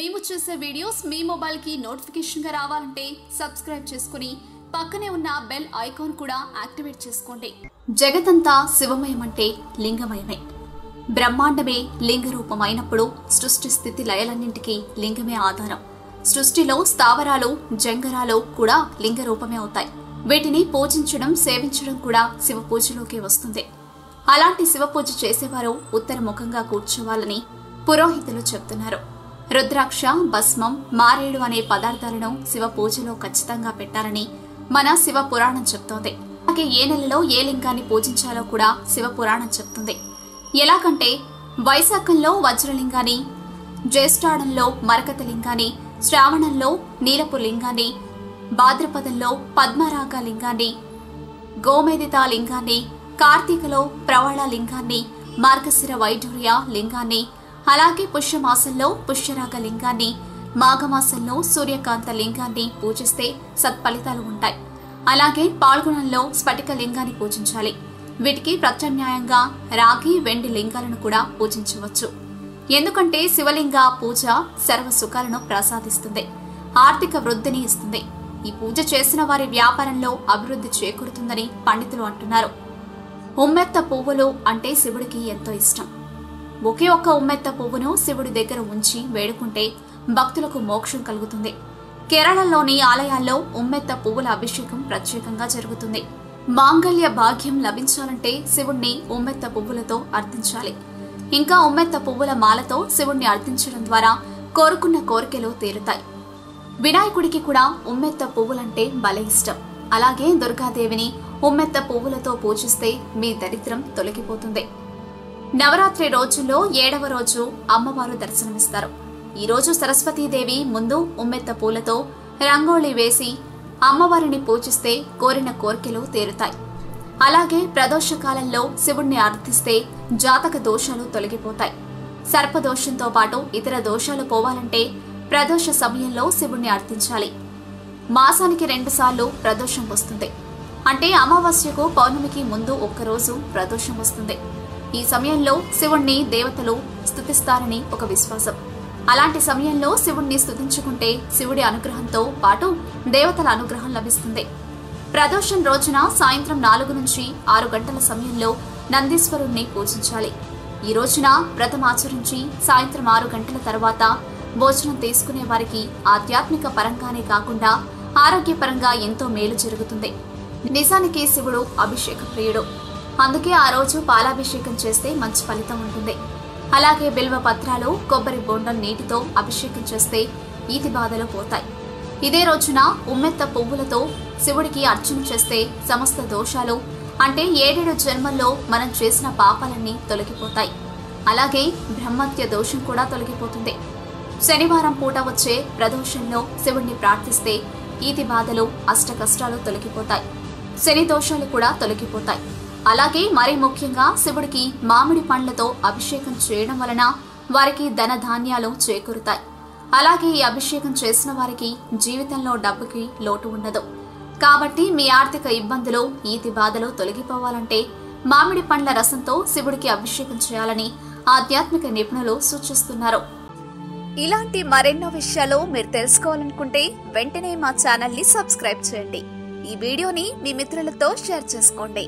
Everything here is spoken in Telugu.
మేము చేసే వీడియోస్ మీ మొబైల్కి నోటిఫికేషన్గా రావాలంటే సబ్స్క్రైబ్ చేసుకుని పక్కనే ఉన్న బెల్ ఐకాన్ కూడా యాక్టివేట్ చేసుకోండి. జగతంతా శివమయమంటే లింగమయమే. బ్రహ్మాండమే లింగ రూపమైనప్పుడు సృష్టి స్థితి లయలన్నింటికీ లింగమే ఆధారం. సృష్టిలో స్థావరాలు జంగరాలు కూడా లింగ రూపమే అవుతాయి. వీటిని పూజించడం సేవించడం కూడా శివ పూజలోకి వస్తుంది. అలాంటి శివ పూజ చేసేవారు ఉత్తర ముఖంగా కూర్చోవాలని పురోహితులు చెప్తున్నారు. రుద్రాక్ష భస్మం మారేడు అనే పదార్థాలను శివ పూజలో ఖచ్చితంగా పెట్టాలని మన శివ పురాణం చెప్తోంది. అలాగే ఏ నెలలో ఏ లింగాన్ని పూజించాలో కూడా శివ పురాణం చెప్తుంది. ఎలాగంటే వైశాఖంలో వజ్రలింగాన్ని జ్యేష్ఠాడంలో మరకత లింగాన్ని శ్రావణంలో నీలపు లింగాన్ని భాద్రపదంలో పద్మరాగ లింగాన్ని గోమేదిత లింగాన్ని కార్తీకలో ప్రవళ లింగాన్ని మార్గశిర వైఢూర్య లింగాన్ని అలాగే పుష్యమాసంలో పుష్యరాగ లింగాన్ని మాఘమాసంలో సూర్యకాంత లింగాన్ని పూజిస్తే సత్ఫలితాలు ఉంటాయి. అలాగే పాల్గొనంలో స్ఫటిక లింగాన్ని పూజించాలి. వీటికి ప్రత్యామ్నాయంగా రాగి వెండి లింగాలను కూడా పూజించవచ్చు. ఎందుకంటే శివలింగ పూజ సర్వ సుఖాలను ప్రసాదిస్తుంది. ఆర్థిక వృద్ధిని ఇస్తుంది. ఈ పూజ చేసిన వారి వ్యాపారంలో అభివృద్ధి చేకూరుతుందని పండితులు అంటున్నారు. ఉమ్మెత్త పువ్వులు అంటే శివుడికి ఎంతో ఇష్టం. ఒకే ఒక్క ఉమ్మెత్త పువ్వును శివుడి దగ్గర ఉంచి వేడుకుంటే భక్తులకు మోక్షం కలుగుతుంది. కేరళలోని ఆలయాల్లో ఉమ్మెత్త పువ్వుల అభిషేకం ప్రత్యేకంగా జరుగుతుంది. మాంగళ్య భాగ్యం లభించాలంటే శివుణ్ణి ఉమ్మెత్త పువ్వులతో అర్థించాలి ఇంకా ఉమ్మెత్త పువ్వుల మాలతో శివుణ్ణి అర్థించడం ద్వారా కోరుకున్న కోరికలు తీరుతాయి. వినాయకుడికి కూడా ఉమ్మెత్త పువ్వులంటే భలే ఇష్టం. అలాగే దుర్గాదేవిని ఉమ్మెత్త పువ్వులతో పూజిస్తే మీ దరిద్రం తొలగిపోతుంది. నవరాత్రి రోజుల్లో ఏడవ రోజు అమ్మవారు దర్శనమిస్తారు. ఈరోజు సరస్వతీదేవి ముందు ఉమ్మెత్త పూలతో రంగోళి వేసి అమ్మవారిని పూజిస్తే కోరిన కోరికలు తీరుతాయి. అలాగే ప్రదోష కాలంలో శివుణ్ణి అర్థిస్తే జాతక దోషాలు తొలగిపోతాయి. సర్పదోషంతో పాటు ఇతర దోషాలు పోవాలంటే ప్రదోష సమయంలో శివుణ్ణి అర్థించాలి మాసానికి రెండుసార్లు ప్రదోషం వస్తుంది. అంటే అమావాస్యకు పౌర్ణమికి ముందు ఒక్కరోజు ప్రదోషం వస్తుంది. ఈ సమయంలో శివుణ్ణి దేవతలు స్థుతిస్తారని ఒక విశ్వాసం. అలాంటి సమయంలో శివుణ్ణి స్థుతించుకుంటే శివుడి అనుగ్రహంతో పాటు దేవతల అనుగ్రహం లభిస్తుంది. ప్రదోషం రోజున సాయంత్రం నాలుగు నుంచి ఆరు గంటల సమయంలో నందీశ్వరుణ్ణి పూజించాలి. ఈ రోజున వ్రతం ఆచరించి సాయంత్రం ఆరు గంటల తర్వాత భోజనం తీసుకునే వారికి ఆధ్యాత్మిక పరంగానే కాకుండా ఆరోగ్యపరంగా ఎంతో మేలు జరుగుతుంది. నిజానికి శివుడు అభిషేక ప్రియుడు. అందుకే ఆ రోజు పాలాభిషేకం చేస్తే మంచి ఫలితం ఉంటుంది. అలాగే బిల్వ పత్రాలు కొబ్బరి బొండం నీటితో అభిషేకం చేస్తే ఈతి బాధలు పోతాయి. ఇదే రోజున ఉమ్మెత్త పువ్వులతో శివుడికి అర్చన చేస్తే సమస్త దోషాలు అంటే ఏడేడు జన్మల్లో మనం చేసిన పాపాలన్నీ తొలగిపోతాయి. అలాగే బ్రహ్మత్య దోషం కూడా తొలగిపోతుంది. శనివారం పూట వచ్చే ప్రదోషంలో శివుణ్ణి ప్రార్థిస్తే ఈతి బాధలు అష్ట కష్టాలు తొలగిపోతాయి. శని దోషాలు కూడా తొలగిపోతాయి. అలాగే మరీ ముఖ్యంగా శివుడికి మామిడి పండ్లతో అభిషేకం చేయడం వలన వారికి ధన ధాన్యాలు చేకూరుతాయి. అలాగే ఈ అభిషేకం చేసిన వారికి జీవితంలో డబ్బుకి లోటు ఉండదు. కాబట్టి మీ ఆర్థిక ఇబ్బందులు ఈతి బాధలు తొలగిపోవాలంటే మామిడి పండ్ల రసంతో శివుడికి అభిషేకం చేయాలని ఆధ్యాత్మిక నిపుణులు సూచిస్తున్నారు. ఇలాంటి మరెన్నో విషయాలు మీరు తెలుసుకోవాలనుకుంటే వెంటనే మా ఛానల్ని సబ్స్క్రైబ్ చేయండి. ఈ వీడియోని మీ మిత్రులతో షేర్ చేసుకోండి.